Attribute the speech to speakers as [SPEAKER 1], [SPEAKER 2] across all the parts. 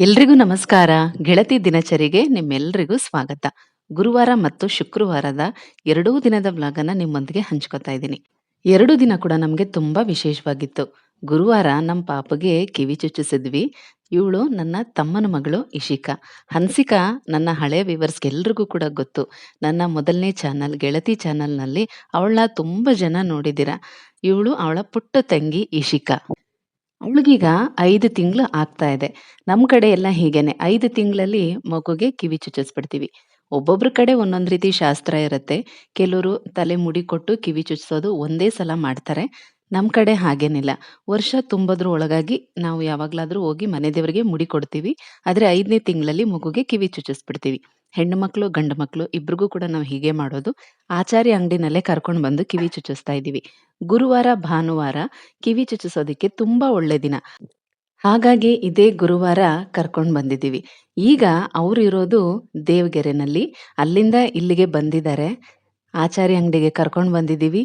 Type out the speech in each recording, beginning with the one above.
[SPEAKER 1] ಎಲ್ರಿಗೂ ನಮಸ್ಕಾರ. ಗೆಳತಿ ದಿನಚರಿಗೆ ನಿಮ್ಮೆಲ್ರಿಗೂ ಸ್ವಾಗತ. ಗುರುವಾರ ಮತ್ತು ಶುಕ್ರವಾರದ ಎರಡೂ ದಿನದ ವ್ಲಾಗನ್ನ ನಿಮ್ಮೊಂದಿಗೆ ಹಂಚ್ಕೋತಾ ಇದ್ದೀನಿ. ಎರಡು ದಿನ ಕೂಡ ನಮ್ಗೆ ತುಂಬಾ ವಿಶೇಷವಾಗಿತ್ತು. ಗುರುವಾರ ನಮ್ಮ ಪಾಪಗೆ ಕಿವಿ ಚುಚ್ಚಿಸಿದ್ವಿ. ಇವಳು ನನ್ನ ತಮ್ಮನ ಮಗಳು ಇಶಿಕಾ. ಹನ್ಸಿಕಾ ನನ್ನ ಹಳೆ ಎಲ್ಲರಿಗೂ ಕೂಡ ಗೊತ್ತು. ನನ್ನ ಮೊದಲನೇ ಚಾನಲ್, ಗೆಳತಿ ಚಾನಲ್‌ನಲ್ಲಿ ಅವಳ ತುಂಬಾ ಜನ ನೋಡಿದ್ದೀರಾ ಇವಳು ಅವಳ ಪುಟ್ಟ ತಂಗಿ ಇಶಿಕಾ. ಅವಳಿಗೀಗ ಐದು ತಿಂಗಳು ಆಗ್ತಾ ಇದೆ. ನಮ್ಮ ಕಡೆ ಎಲ್ಲ ಹೀಗೇನೆ ಐದು ತಿಂಗಳಲ್ಲಿ ಮಗುಗೆ ಕಿವಿ ಚುಚ್ಚಿಸ್ಬಿಡ್ತೀವಿ. ಒಬ್ಬೊಬ್ರ ಕಡೆ ಒಂದೊಂದು ರೀತಿ ಶಾಸ್ತ್ರ ಇರುತ್ತೆ ಕೆಲವರು ತಲೆ ಮುಡಿ ಕೊಟ್ಟು ಕಿವಿ ಚುಚ್ಚಿಸೋದು ಒಂದೇ ಸಲ ಮಾಡ್ತಾರೆ. ನಮ್ ಕಡೆ ಹಾಗೇನಿಲ್ಲ. ವರ್ಷ ತುಂಬೋದ್ರ ಒಳಗಾಗಿ ನಾವು ಯಾವಾಗ್ಲಾದ್ರೂ ಹೋಗಿ ಮನೆ ದೇವರಿಗೆ ಮುಡಿ ಕೊಡ್ತೀವಿ. ಆದ್ರೆ ಐದನೇ ತಿಂಗಳಲ್ಲಿ ಮಗುಗೆ ಕಿವಿ ಚುಚ್ಚಿಸ್ಬಿಡ್ತೀವಿ. ಹೆಣ್ಣು ಮಕ್ಕಳು ಗಂಡು ಮಕ್ಕಳು ಇಬ್ರಿಗೂ ಕೂಡ ನಾವು ಹೀಗೆ ಮಾಡೋದು. ಆಚಾರಿ ಅಂಗಡಿನಲ್ಲೇ ಕರ್ಕೊಂಡು ಬಂದು ಕಿವಿ ಚುಚ್ಚಿಸ್ತಾ ಇದ್ದೀವಿ ಗುರುವಾರ, ಭಾನುವಾರ ಕಿವಿ ಚುಚ್ಚಿಸೋದಕ್ಕೆ ತುಂಬಾ ಒಳ್ಳೆ ದಿನ. ಹಾಗಾಗಿ ಇದೇ ಗುರುವಾರ ಕರ್ಕೊಂಡು ಬಂದಿದ್ದೀವಿ. ಈಗ ಅವರು ಇರೋದು ದೇವಗೆರೆನಲ್ಲಿ. ಅಲ್ಲಿಂದ ಇಲ್ಲಿಗೆ ಬಂದಿದ್ದಾರೆ. ಆಚಾರಿ ಅಂಗಡಿಗೆ ಕರ್ಕೊಂಡು ಬಂದಿದ್ದೀವಿ.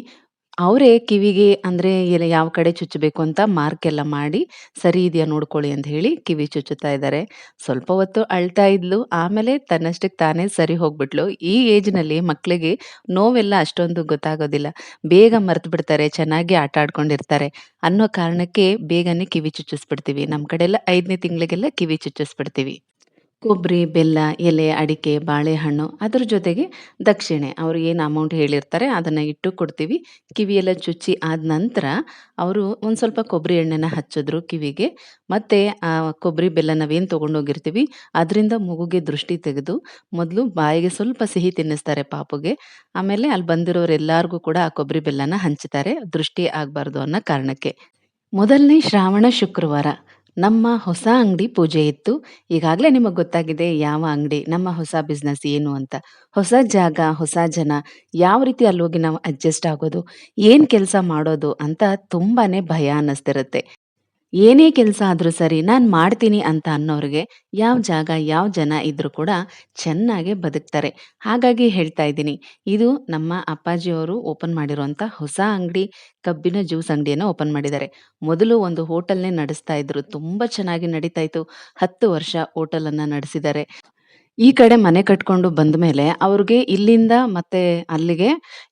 [SPEAKER 1] ಅವರೇ ಕಿವಿಗೆ ಅಂದ್ರೆ ಎಲ್ಲಿ ಯಾವ ಕಡೆ ಚುಚ್ಚಬೇಕು ಅಂತ ಮಾರ್ಕ್ ಎಲ್ಲ ಮಾಡಿ, ಸರಿ ಇದೆಯಾ ನೋಡ್ಕೊಳ್ಳಿ ಅಂತ ಹೇಳಿ ಕಿವಿ ಚುಚ್ಚುತ್ತಾ ಇದ್ದಾರೆ. ಸ್ವಲ್ಪ ಹೊತ್ತು ಅಳ್ತಾ ಇದ್ಲು. ಆಮೇಲೆ ತನ್ನಷ್ಟಕ್ಕೆ ತಾನೇ ಸರಿ ಹೋಗ್ಬಿಟ್ಲು. ಈ ಏಜ್‌ನಲ್ಲಿ ಮಕ್ಕಳಿಗೆ ನೋವೆಲ್ಲ ಅಷ್ಟೊಂದು ಗೊತ್ತಾಗೋದಿಲ್ಲ. ಬೇಗ ಮರ್ತು ಬಿಡ್ತಾರೆ. ಚೆನ್ನಾಗಿ ಆಟ ಆಡ್ಕೊಂಡಿರ್ತಾರೆ ಅನ್ನೋ ಕಾರಣಕ್ಕೆ ಬೇಗನೆ ಕಿವಿ ಚುಚ್ಚಿಸ್ಬಿಡ್ತೀವಿ. ನಮ್ಮ ಕಡೆ ಎಲ್ಲ 5ನೇ ತಿಂಗಳಿಗೆಲ್ಲ ಕಿವಿ ಚುಚ್ಚಿಸ್ಬಿಡ್ತೀವಿ. ಕೊಬ್ರಿ, ಬೆಲ್ಲ, ಎಲೆ, ಅಡಿಕೆ, ಬಾಳೆಹಣ್ಣು ಅದ್ರ ಜೊತೆಗೆ ದಕ್ಷಿಣೆ. ಅವರು ಏನು ಅಮೌಂಟ್ ಹೇಳಿರ್ತಾರೆ ಅದನ್ನು ಇಟ್ಟು ಕೊಡ್ತೀವಿ. ಕಿವಿಯೆಲ್ಲ ಚುಚ್ಚಿ ಆದ ನಂತರ ಅವರು ಒಂದು ಸ್ವಲ್ಪ ಕೊಬ್ಬರಿ ಎಣ್ಣೆನ ಹಚ್ಚಿದ್ರು ಕಿವಿಗೆ. ಮತ್ತೆ ಆ ಕೊಬ್ಬರಿ, ಬೆಲ್ಲ ನಾವೇನು ತೊಗೊಂಡೋಗಿರ್ತೀವಿ ಅದರಿಂದ ಮಗುಗೆ ದೃಷ್ಟಿ ತೆಗೆದು ಮೊದಲು ಬಾಯಿಗೆ ಸ್ವಲ್ಪ ಸಿಹಿ ತಿನ್ನಿಸ್ತಾರೆ ಪಾಪುಗೆ. ಆಮೇಲೆ ಅಲ್ಲಿ ಬಂದಿರೋರೆಲ್ಲರಿಗೂ ಕೂಡ ಆ ಕೊಬ್ಬರಿ, ಬೆಲ್ಲನ ಹಂಚ್ತಾರೆ. ದೃಷ್ಟಿ ಆಗಬಾರ್ದು ಅನ್ನೋ ಕಾರಣಕ್ಕೆ. ಮೊದಲನೇ ಶ್ರಾವಣ ಶುಕ್ರವಾರ ನಮ್ಮ ಹೊಸ ಅಂಗಡಿ ಪೂಜೆ ಇತ್ತು. ಈಗಾಗ್ಲೇ ನಿಮಗೆ ಗೊತ್ತಾಗಿದೆ ಯಾವ ಅಂಗಡಿ, ನಮ್ಮ ಹೊಸ ಬಿಸ್ನೆಸ್ ಏನು ಅಂತ. ಹೊಸ ಜಾಗ, ಹೊಸ ಜನ, ಯಾವ ರೀತಿ ಅಲ್ಲೋಗಿ ನಾವು ಅಡ್ಜಸ್ಟ್ ಆಗೋದು, ಏನ್ ಕೆಲಸ ಮಾಡೋದು ಅಂತ ತುಂಬಾನೇ ಭಯ ಅನ್ನಿಸ್ತಿರುತ್ತೆ. ಏನೇ ಕೆಲಸ ಆದ್ರೂ ಸರಿ ನಾನು ಮಾಡ್ತೀನಿ ಅಂತ ಅನ್ನೋರಿಗೆ ಯಾವ ಜಾಗ, ಯಾವ ಜನ ಇದ್ರೂ ಕೂಡ ಚೆನ್ನಾಗಿ ಬದುಕ್ತಾರೆ. ಹಾಗಾಗಿ ಹೇಳ್ತಾ ಇದ್ದೀನಿ. ಇದು ನಮ್ಮ ಅಪ್ಪಾಜಿಯವರು ಓಪನ್ ಮಾಡಿರುವಂಥ ಹೊಸ ಅಂಗಡಿ. ಕಬ್ಬಿನ ಜ್ಯೂಸ್ ಅಂಗಡಿಯನ್ನು ಓಪನ್ ಮಾಡಿದ್ದಾರೆ. ಮೊದಲು ಒಂದು ಹೋಟೆಲ್‌ನೇ ನಡೆಸ್ತಾ ಇದ್ರು. ತುಂಬಾ ಚೆನ್ನಾಗಿ ನಡೀತಾ ಇತ್ತು. 10 ವರ್ಷ ಹೋಟೆಲನ್ನು ನಡೆಸಿದ್ದಾರೆ. ಈ ಕಡೆ ಮನೆ ಕಟ್ಕೊಂಡು ಬಂದ್ಮೇಲೆ ಅವ್ರಿಗೆ ಇಲ್ಲಿಂದ ಮತ್ತೆ ಅಲ್ಲಿಗೆ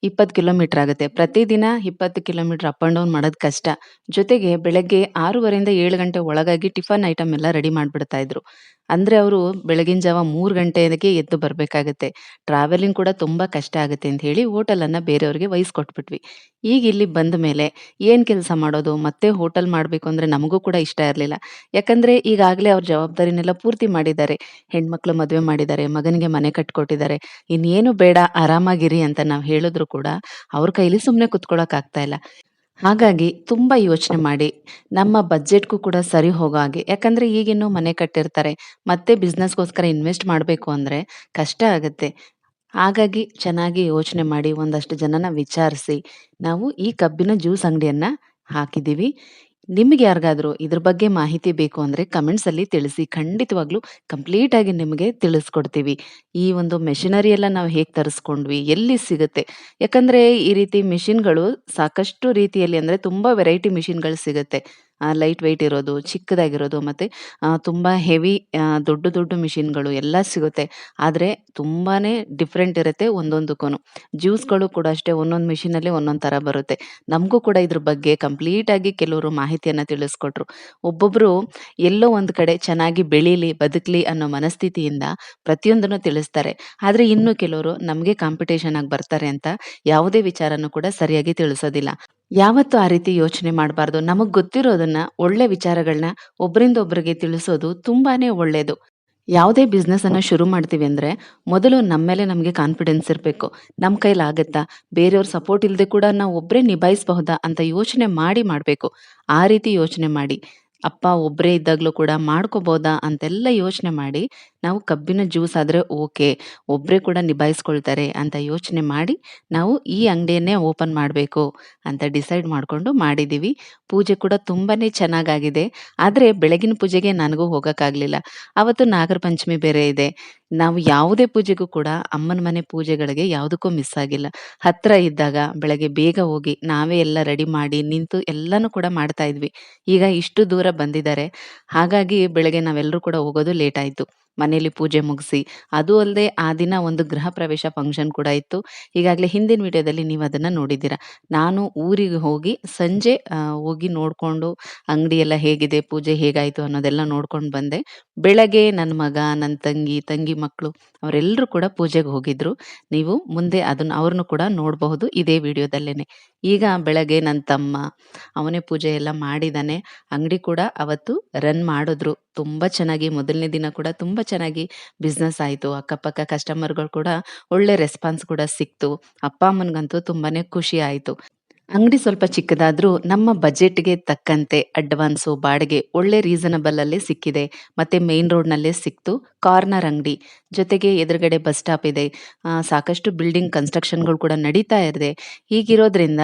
[SPEAKER 1] 20 ಕಿಲೋಮೀಟರ್ ಆಗುತ್ತೆ. ಪ್ರತಿದಿನ 20 ಕಿಲೋಮೀಟರ್ ಅಪ್ ಅಂಡ್ ಡೌನ್ ಮಾಡೋದು ಕಷ್ಟ. ಜೊತೆಗೆ ಬೆಳಗ್ಗೆ 6:30 ಇಂದ 7 ಗಂಟೆ ಒಳಗಾಗಿ ಟಿಫನ್ ಐಟಮ್ ಎಲ್ಲ ರೆಡಿ ಮಾಡಿಬಿಡ್ತಾ ಇದ್ರು. ಅಂದ್ರೆ ಅವರು ಬೆಳಗಿನ ಜಾವ ಮೂರು ಗಂಟೆಗೆ ಎದ್ದು ಬರ್ಬೇಕಾಗತ್ತೆ. ಟ್ರಾವೆಲಿಂಗ್ ಕೂಡ ತುಂಬಾ ಕಷ್ಟ ಆಗುತ್ತೆ ಅಂತ ಹೇಳಿ ಹೋಟೆಲ್ ಅನ್ನ ಬೇರೆಯವ್ರಿಗೆ ವಹಿಸ್ಕೊಟ್ಬಿಟ್ವಿ. ಈಗ ಇಲ್ಲಿ ಬಂದ ಮೇಲೆ ಏನ್ ಕೆಲಸ ಮಾಡೋದು? ಮತ್ತೆ ಹೋಟೆಲ್ ಮಾಡ್ಬೇಕು ಅಂದ್ರೆ ನಮಗೂ ಕೂಡ ಇಷ್ಟ ಇರಲಿಲ್ಲ ಯಾಕಂದ್ರೆ ಈಗಾಗಲೇ ಅವ್ರ ಜವಾಬ್ದಾರಿನೆಲ್ಲ ಪೂರ್ತಿ ಮಾಡಿದ್ದಾರೆ. ಹೆಣ್ಮಕ್ಳು ಮದುವೆ ಮಾಡಿದ್ದಾರೆ. ಮಗನಿಗೆ ಮನೆ ಕಟ್ಕೊಟ್ಟಿದ್ದಾರೆ. ಇನ್ನೇನು ಬೇಡ, ಆರಾಮಾಗಿರಿ ಅಂತ ನಾವು ಹೇಳಿದ್ರು ಕೂಡ ಅವ್ರ ಕೈಲಿ ಸುಮ್ನೆ ಕುತ್ಕೊಳಕ್ ಆಗ್ತಾ ಇಲ್ಲ. ಹಾಗಾಗಿ ತುಂಬಾ ಯೋಚನೆ ಮಾಡಿ ನಮ್ಮ ಬಜೆಟ್‌ಗೂ ಕೂಡ ಸರಿ ಹೋಗೋ ಹಾಗೆ ಯಾಕಂದ್ರೆ ಈಗೇನೋ ಮನೆ ಕಟ್ಟಿರ್ತಾರೆ. ಮತ್ತೆ ಬಿಸ್ನೆಸ್‌ಗೋಸ್ಕರ ಇನ್ವೆಸ್ಟ್ ಮಾಡಬೇಕು ಅಂದ್ರೆ ಕಷ್ಟ ಆಗತ್ತೆ. ಹಾಗಾಗಿ ಚೆನ್ನಾಗಿ ಯೋಚನೆ ಮಾಡಿ ಒಂದಷ್ಟು ಜನನ ವಿಚಾರಿಸಿ ನಾವು ಈ ಕಬ್ಬಿನ ಜ್ಯೂಸ್ ಅಂಗಡಿಯನ್ನ ಹಾಕಿದ್ದೀವಿ. ನಿಮ್ಗೆ ಯಾರಿಗಾದ್ರೂ ಇದ್ರ ಬಗ್ಗೆ ಮಾಹಿತಿ ಬೇಕು ಅಂದ್ರೆ ಕಮೆಂಟ್ಸಲ್ಲಿ ತಿಳಿಸಿ. ಖಂಡಿತವಾಗ್ಲೂ ಕಂಪ್ಲೀಟ್ ಆಗಿ ನಿಮಗೆ ತಿಳಿಸ್ಕೊಡ್ತೀವಿ. ಈ ಒಂದು ಮೆಷಿನರಿ ಎಲ್ಲ ನಾವು ಹೇಗೆ ತರಿಸ್ಕೊಂಡ್ವಿ, ಎಲ್ಲಿ ಸಿಗುತ್ತೆ? ಯಾಕಂದ್ರೆ ಈ ರೀತಿ ಮೆಷಿನ್‌ಗಳು ಸಾಕಷ್ಟು ರೀತಿಯಲ್ಲಿ ಅಂದ್ರೆ ತುಂಬಾ ವೆರೈಟಿ ಮೆಷಿನ್‌ಗಳು ಸಿಗುತ್ತೆ. ಲೈಟ್ ವೆಯ್ಟ್ ಇರೋದು, ಚಿಕ್ಕದಾಗಿರೋದು ಮತ್ತೆ ತುಂಬಾ ಹೆವಿ ದೊಡ್ಡ ದೊಡ್ಡ ಮಿಷಿನ್ಗಳು ಎಲ್ಲ ಸಿಗುತ್ತೆ. ಆದ್ರೆ ತುಂಬಾನೇ ಡಿಫ್ರೆಂಟ್ ಇರುತ್ತೆ ಒಂದೊಂದಕ್ಕೂನು. ಜ್ಯೂಸ್‌ಗಳು ಕೂಡ ಅಷ್ಟೇ ಒಂದೊಂದು ಮಿಷಿನ್ ಅಲ್ಲಿ ಒಂದೊಂದ್ ತರ ಬರುತ್ತೆ. ನಮಗೂ ಕೂಡ ಇದ್ರ ಬಗ್ಗೆ ಕಂಪ್ಲೀಟ್ ಆಗಿ ಕೆಲವರು ಮಾಹಿತಿಯನ್ನ ತಿಳಿಸ್ಕೊಟ್ರು. ಒಬ್ಬೊಬ್ರು ಎಲ್ಲೋ ಒಂದ್ ಕಡೆ ಚೆನ್ನಾಗಿ ಬೆಳೀಲಿ, ಬದುಕ್ಲಿ ಅನ್ನೋ ಮನಸ್ಥಿತಿಯಿಂದ ಪ್ರತಿಯೊಂದನ್ನು ತಿಳಿಸ್ತಾರೆ. ಆದ್ರೆ ಇನ್ನು ಕೆಲವರು ನಮಗೆ ಕಾಂಪಿಟೇಷನ್ ಆಗಿ ಬರ್ತಾರೆ ಅಂತ ಯಾವುದೇ ವಿಚಾರನೂ ಕೂಡ ಸರಿಯಾಗಿ ತಿಳಿಸೋದಿಲ್ಲ. ಯಾವತ್ತೂ ಆ ರೀತಿ ಯೋಚನೆ ಮಾಡಬಾರ್ದು ನಮಗ್ ಗೊತ್ತಿರೋದನ್ನ, ಒಳ್ಳೆ ವಿಚಾರಗಳನ್ನ ಒಬ್ಬರಿಂದ ಒಬ್ಬರಿಗೆ ತಿಳಿಸೋದು ತುಂಬಾನೇ ಒಳ್ಳೇದು. ಯಾವುದೇ ಬಿಸ್ನೆಸ್ ಅನ್ನ ಶುರು ಮಾಡ್ತೀವಿ ಅಂದ್ರೆ ಮೊದಲು ನಮ್ಮ ಮೇಲೆ ನಮಗೆ ಕಾನ್ಫಿಡೆನ್ಸ್ ಇರ್ಬೇಕು. ನಮ್ ಕೈಲಾಗತ್ತಾ? ಬೇರೆಯವ್ರ ಸಪೋರ್ಟ್ ಇಲ್ಲದೆ ಕೂಡ ನಾವು ಒಬ್ಬರೇ ನಿಭಾಯಿಸಬಹುದಾ? ಅಂತ ಯೋಚನೆ ಮಾಡಿ ಮಾಡಬೇಕು ಆ ರೀತಿ ಯೋಚನೆ ಮಾಡಿ ಅಪ್ಪ ಒಬ್ಬರೇ ಇದ್ದಾಗಲೂ ಕೂಡ ಮಾಡ್ಕೋಬೋದಾ? ಅಂತೆಲ್ಲ ಯೋಚನೆ ಮಾಡಿ ನಾವು ಕಬ್ಬಿನ ಜ್ಯೂಸ್ ಆದರೆ ಓಕೆ. ಒಬ್ಬರೇ ಕೂಡ ನಿಭಾಯಿಸ್ಕೊಳ್ತಾರೆ ಅಂತ ಯೋಚನೆ ಮಾಡಿ ನಾವು ಈ ಅಂಗಡಿಯನ್ನೇ ಓಪನ್ ಮಾಡಬೇಕು ಅಂತ ಡಿಸೈಡ್ ಮಾಡಿಕೊಂಡು ಮಾಡಿದ್ದೀವಿ. ಪೂಜೆ ಕೂಡ ತುಂಬಾ ಚೆನ್ನಾಗಾಗಿದೆ. ಆದರೆ ಬೆಳಗಿನ ಪೂಜೆಗೆ ನನಗೂ ಹೋಗೋಕ್ಕಾಗಲಿಲ್ಲ ಅವತ್ತು ನಾಗರ ಪಂಚಮಿ ಬೇರೆ ಇದೆ. ನಾವು ಯಾವುದೇ ಪೂಜೆಗೂ ಕೂಡ ಅಮ್ಮನ ಮನೆ ಪೂಜೆಗಳಿಗೆ ಯಾವುದಕ್ಕೂ ಮಿಸ್ ಆಗಿಲ್ಲ. ಹತ್ರ ಇದ್ದಾಗ ಬೆಳಗ್ಗೆ ಬೇಗ ಹೋಗಿ ನಾವೇ ಎಲ್ಲ ರೆಡಿ ಮಾಡಿ ನಿಂತು ಎಲ್ಲಾನು ಕೂಡ ಮಾಡ್ತಾ ಇದ್ವಿ. ಈಗ ಇಷ್ಟು ದೂರ ಬಂದಿದ್ದಾರೆ. ಹಾಗಾಗಿ ಬೆಳಗ್ಗೆ ನಾವೆಲ್ಲರೂ ಕೂಡ ಹೋಗೋದು ಲೇಟ್ ಆಯ್ತು. ಮನೇಲಿ ಪೂಜೆ ಮುಗಿಸಿ ಅದು ಅಲ್ಲದೆ ಆ ದಿನ ಒಂದು ಗೃಹ ಪ್ರವೇಶ ಫಂಕ್ಷನ್ ಕೂಡ ಇತ್ತು. ಈಗಾಗಲೇ ಹಿಂದಿನ ವಿಡಿಯೋದಲ್ಲಿ ನೀವು ಅದನ್ನು ನೋಡಿದ್ದೀರಾ. ನಾನು ಊರಿಗೆ ಹೋಗಿ ಸಂಜೆ ಹೋಗಿ ನೋಡಿಕೊಂಡು ಅಂಗಡಿ ಎಲ್ಲ ಹೇಗಿದೆ, ಪೂಜೆ ಹೇಗಾಯಿತು ಅನ್ನೋದೆಲ್ಲ ನೋಡ್ಕೊಂಡು ಬಂದೆ. ಬೆಳಗ್ಗೆ ನನ್ನ ಮಗ, ನನ್ನ ತಂಗಿ, ತಂಗಿ ಮಕ್ಕಳು ಅವರೆಲ್ಲರೂ ಕೂಡ ಪೂಜೆಗೆ ಹೋಗಿದ್ರು. ನೀವು ಮುಂದೆ ಅದನ್ನ ಅವ್ರನ್ನು ಕೂಡ ನೋಡಬಹುದು ಇದೇ ವಿಡಿಯೋದಲ್ಲೇನೆ. ಈಗ ಬೆಳಗ್ಗೆ ನನ್ನ ತಮ್ಮ ಅವನೇ ಪೂಜೆ ಎಲ್ಲ ಮಾಡಿದಾನೆ. ಅಂಗಡಿ ಕೂಡ ಅವತ್ತು ರನ್ ಮಾಡಿದ್ರು. ತುಂಬ ಚೆನ್ನಾಗಿ ಮೊದಲನೇ ದಿನ ಕೂಡ ತುಂಬ ಚೆನ್ನಾಗಿ ಬಿಸ್ನೆಸ್ ಆಯಿತು ಅಕ್ಕಪಕ್ಕ ಕಸ್ಟಮರ್‌ಗಳು ಕೂಡ ಒಳ್ಳೆ ರೆಸ್ಪಾನ್ಸ್ ಕೂಡ ಸಿಕ್ತು. ಅಪ್ಪ ಅಮ್ಮನಿಗಂತೂ ತುಂಬಾನೇ ಖುಷಿ ಆಯಿತು ಅಂಗಡಿ ಸ್ವಲ್ಪ ಚಿಕ್ಕದಾದ್ರೂ ನಮ್ಮ ಬಜೆಟ್‌ಗೆ ತಕ್ಕಂತೆ ಅಡ್ವಾನ್ಸು, ಬಾಡಿಗೆ ಒಳ್ಳೆ ರೀಸನಬಲ್ ಅಲ್ಲೇ ಸಿಕ್ಕಿದೆ. ಮತ್ತೆ ಮೇನ್ ರೋಡ್‌ನಲ್ಲೇ ಸಿಕ್ತು. ಕಾರ್ನರ್ ಅಂಗಡಿ. ಜೊತೆಗೆ ಎದುರುಗಡೆ ಬಸ್ ಸ್ಟಾಪ್ ಇದೆ. ಸಾಕಷ್ಟು ಬಿಲ್ಡಿಂಗ್ ಕನ್ಸ್ಟ್ರಕ್ಷನ್‌ಗಳು ಕೂಡ ನಡೀತಾ ಇದೆ. ಹೀಗಿರೋದ್ರಿಂದ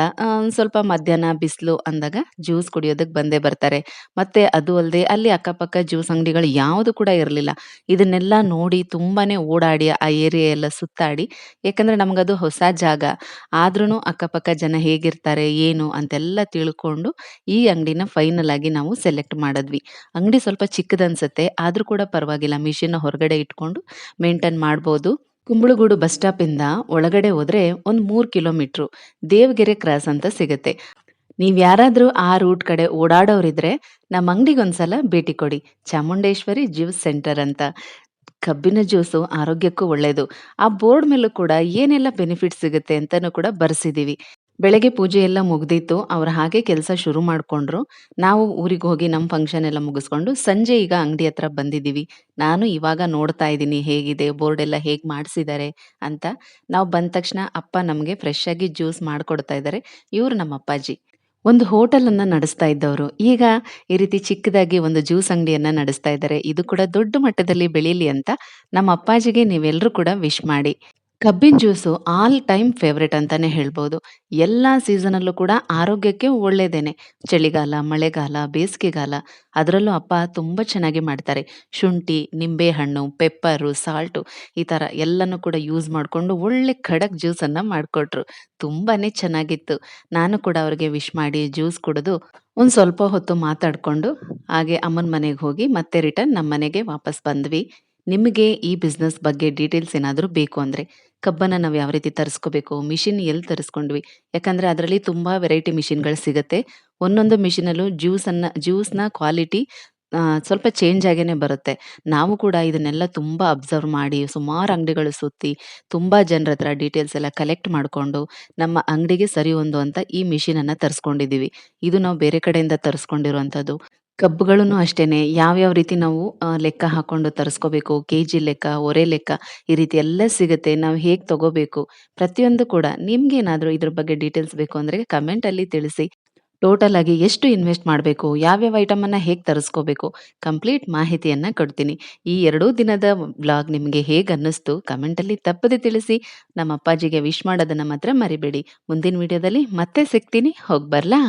[SPEAKER 1] ಸ್ವಲ್ಪ ಮಧ್ಯಾಹ್ನ ಬಿಸಿಲು ಅಂದಾಗ ಜ್ಯೂಸ್ ಕುಡಿಯೋದಕ್ಕೆ ಬಂದೇ ಬರ್ತಾರೆ. ಮತ್ತೆ ಅದು ಅಲ್ಲದೆ ಅಲ್ಲಿ ಅಕ್ಕಪಕ್ಕ ಜ್ಯೂಸ್ ಅಂಗಡಿಗಳು ಯಾವುದು ಕೂಡ ಇರಲಿಲ್ಲ. ಇದನ್ನೆಲ್ಲ ನೋಡಿ ತುಂಬಾನೇ ಓಡಾಡಿ ಆ ಏರಿಯಾ ಎಲ್ಲ ಸುತ್ತಾಡಿ ಯಾಕಂದ್ರೆ ನಮಗದು ಹೊಸ ಜಾಗ. ಆದ್ರೂ ಅಕ್ಕಪಕ್ಕ ಜನ ಹೇಗಿರ್ತಾರೆ, ಏನು ಅಂತೆಲ್ಲ ತಿಳ್ಕೊಂಡು ಈ ಅಂಗಡಿನ ಫೈನಲ್ ಆಗಿ ನಾವು ಸೆಲೆಕ್ಟ್ ಮಾಡಿದ್ವಿ. ಅಂಗಡಿ ಸ್ವಲ್ಪ ಚಿಕ್ಕದನ್ಸುತ್ತೆ. ಆದ್ರೂ ಕೂಡ ಪರವಾಗಿಲ್ಲ. ಮಿಷಿನ್‌ನ ಹೊರಗಡೆ ಇಟ್ಕೊಂಡು ಮೇಂಟೈನ್ ಮಾಡ್ಬೋದು. ಕುಂಬಳಗೂಡು ಬಸ್ ಸ್ಟಾಪಿಂದ ಒಳಗಡೆ ಹೋದ್ರೆ ಒಂದು 3 ಕಿಲೋಮೀಟ್ರು ದೇವಗೆರೆ ಕ್ರಾಸ್ ಅಂತ ಸಿಗುತ್ತೆ. ನೀವ್ಯಾರಾದ್ರೂ ಆ ರೂಟ್ ಕಡೆ ಓಡಾಡೋರಿದ್ರೆ ನಮ್ಮ ಅಂಗಡಿಗೊಂದ್ಸಲ ಭೇಟಿ ಕೊಡಿ. ಚಾಮುಂಡೇಶ್ವರಿ ಜ್ಯೂಸ್ ಸೆಂಟರ್ ಅಂತ. ಕಬ್ಬಿನ ಜ್ಯೂಸು ಆರೋಗ್ಯಕ್ಕೂ ಒಳ್ಳೇದು. ಆ ಬೋರ್ಡ್ ಮೇಲೂ ಕೂಡ ಏನೆಲ್ಲ ಬೆನಿಫಿಟ್ ಸಿಗುತ್ತೆ ಅಂತಾನೂ ಕೂಡ ಬರ್ಸಿದೀವಿ. ಬೆಳಗ್ಗೆ ಪೂಜೆ ಎಲ್ಲ ಮುಗ್ದಿತ್ತು. ಅವ್ರು ಹಾಗೆ ಕೆಲಸ ಶುರು ಮಾಡ್ಕೊಂಡ್ರು. ನಾವು ಊರಿಗೆ ಹೋಗಿ ನಮ್ಮ ಫಂಕ್ಷನ್ ಎಲ್ಲ ಮುಗಿಸ್ಕೊಂಡು ಸಂಜೆ ಈಗ ಅಂಗಡಿ ಹತ್ರ ಬಂದಿದ್ದೀವಿ. ನಾನು ಇವಾಗ ನೋಡ್ತಾ ಇದ್ದೀನಿ ಹೇಗಿದೆ, ಬೋರ್ಡ್ ಎಲ್ಲ ಹೇಗೆ ಮಾಡಿಸಿದ್ದಾರೆ ಅಂತ. ನಾವು ಬಂದ ತಕ್ಷಣ ಅಪ್ಪ ನಮಗೆ ಫ್ರೆಶ್ ಆಗಿ ಜ್ಯೂಸ್ ಮಾಡ್ಕೊಡ್ತಾ ಇದ್ದಾರೆ. ಇವರು ನಮ್ಮ ಅಪ್ಪಾಜಿ. ಒಂದು ಹೋಟೆಲನ್ನು ನಡೆಸ್ತಾ ಇದ್ದವರು. ಈಗ ಈ ರೀತಿ ಚಿಕ್ಕದಾಗಿ ಒಂದು ಜ್ಯೂಸ್ ಅಂಗಡಿಯನ್ನ ನಡೆಸ್ತಾ ಇದ್ದಾರೆ. ಇದು ಕೂಡ ದೊಡ್ಡ ಮಟ್ಟದಲ್ಲಿ ಬೆಳೀಲಿ ಅಂತ ನಮ್ಮ ಅಪ್ಪಾಜಿಗೆ ನೀವೆಲ್ಲರೂ ಕೂಡ ವಿಶ್ ಮಾಡಿ. ಕಬ್ಬಿನ ಜ್ಯೂಸು ಆಲ್ ಟೈಮ್ ಫೇವ್ರೆಟ್ ಅಂತಾನೆ ಹೇಳ್ಬೋದು. ಎಲ್ಲ ಸೀಸನಲ್ಲೂ ಕೂಡ ಆರೋಗ್ಯಕ್ಕೆ ಒಳ್ಳೇದೇನೆ. ಚಳಿಗಾಲ, ಮಳೆಗಾಲ, ಬೇಸಿಗೆಗಾಲ ಅದರಲ್ಲೂ ಅಪ್ಪ ತುಂಬ ಚೆನ್ನಾಗಿ ಮಾಡ್ತಾರೆ. ಶುಂಠಿ, ನಿಂಬೆಹಣ್ಣು, ಪೆಪ್ಪರು, ಸಾಲ್ಟು ಈ ಥರ ಎಲ್ಲನೂ ಕೂಡ ಯೂಸ್ ಮಾಡ್ಕೊಂಡು ಒಳ್ಳೆ ಖಡಕ್ ಜ್ಯೂಸನ್ನು ಮಾಡ್ಕೊಟ್ರು. ತುಂಬಾನೇ ಚೆನ್ನಾಗಿತ್ತು. ನಾನು ಕೂಡ ಅವ್ರಿಗೆ ವಿಶ್ ಮಾಡಿ ಜ್ಯೂಸ್ ಕುಡಿದು ಒಂದು ಸ್ವಲ್ಪ ಹೊತ್ತು ಮಾತಾಡ್ಕೊಂಡು ಹಾಗೆ ಅಮ್ಮನ ಮನೆಗೆ ಹೋಗಿ ಮತ್ತೆ ರಿಟರ್ನ್ ನಮ್ಮ ಮನೆಗೆ ವಾಪಸ್ ಬಂದ್ವಿ. ನಿಮಗೆ ಈ ಬಿಸ್ನೆಸ್ ಬಗ್ಗೆ ಡೀಟೇಲ್ಸ್ ಏನಾದರೂ ಬೇಕು ಅಂದ್ರೆ ಕಬ್ಬನ್ನ ನಾವು ಯಾವ ರೀತಿ ತರಿಸ್ಕೋಬೇಕು, ಮಿಷಿನ್ ಎಲ್ಲಿ ತರಿಸ್ಕೊಂಡ್ವಿ, ಯಾಕಂದರೆ ಅದರಲ್ಲಿ ತುಂಬ ವೆರೈಟಿ ಮಿಷಿನ್‌ಗಳು ಸಿಗುತ್ತೆ. ಒಂದೊಂದು ಮಿಷಿನಲ್ಲೂ ಜ್ಯೂಸನ್ನ ಜ್ಯೂಸ್‌ನ ಕ್ವಾಲಿಟಿ ಸ್ವಲ್ಪ ಚೇಂಜ್ ಆಗೇನೆ ಬರುತ್ತೆ. ನಾವು ಕೂಡ ಇದನ್ನೆಲ್ಲ ತುಂಬ ಅಬ್ಸರ್ವ್ ಮಾಡಿ ಸುಮಾರು ಅಂಗಡಿಗಳು ಸುತ್ತಿ, ತುಂಬ ಜನರ ಹತ್ರ ಡೀಟೇಲ್ಸ್ ಎಲ್ಲ ಕಲೆಕ್ಟ್ ಮಾಡಿಕೊಂಡು ನಮ್ಮ ಅಂಗಡಿಗೆ ಸರಿ ಹೊಂದುವಂತ ಈ ಮಿಷಿನನ್ನು ತರಿಸ್ಕೊಂಡಿದ್ದೀವಿ. ಇದು ನಾವು ಬೇರೆ ಕಡೆಯಿಂದ ತರಿಸ್ಕೊಂಡಿರುವಂತದ್ದು. ಕಬ್ಬುಗಳನ್ನು ಅಷ್ಟೇನೆ ಯಾವ್ಯಾವ ರೀತಿ ನಾವು ಲೆಕ್ಕ ಹಾಕೊಂಡು ತರಿಸ್ಕೋಬೇಕು, ಕೆಜಿ ಲೆಕ್ಕ, ಒರೆ ಲೆಕ್ಕ ಈ ರೀತಿ ಎಲ್ಲ ಸಿಗುತ್ತೆ. ನಾವು ಹೇಗೆ ತಗೋಬೇಕು ಪ್ರತಿಯೊಂದು ಕೂಡ ನಿಮ್ಗೇನಾದ್ರೂ ಇದ್ರ ಬಗ್ಗೆ ಡೀಟೇಲ್ಸ್ ಬೇಕು ಅಂದ್ರೆ ಕಮೆಂಟ್ ಅಲ್ಲಿ ತಿಳಿಸಿ. ಟೋಟಲ್ ಆಗಿ ಎಷ್ಟು ಇನ್ವೆಸ್ಟ್ ಮಾಡಬೇಕು, ಯಾವ್ಯಾವ ಐಟಮ್ ಅನ್ನ ಹೇಗೆ ತರಿಸ್ಕೋಬೇಕು ಕಂಪ್ಲೀಟ್ ಮಾಹಿತಿಯನ್ನ ಕೊಡ್ತೀನಿ. ಈ ಎರಡೂ ದಿನದ ಬ್ಲಾಗ್ ನಿಮಗೆ ಹೇಗೆ ಅನ್ನಿಸ್ತು ಕಮೆಂಟ್ ಅಲ್ಲಿ ತಪ್ಪದೆ ತಿಳಿಸಿ. ನಮ್ಮ ಅಪ್ಪಾಜಿಗೆ ವಿಶ್ ಮಾಡೋದನ್ನ ಮಾತ್ರ ಮರಿಬೇಡಿ. ಮುಂದಿನ ವಿಡಿಯೋದಲ್ಲಿ ಮತ್ತೆ ಸಿಗ್ತೀನಿ. ಹೋಗ್ಬರ್ಲಾ?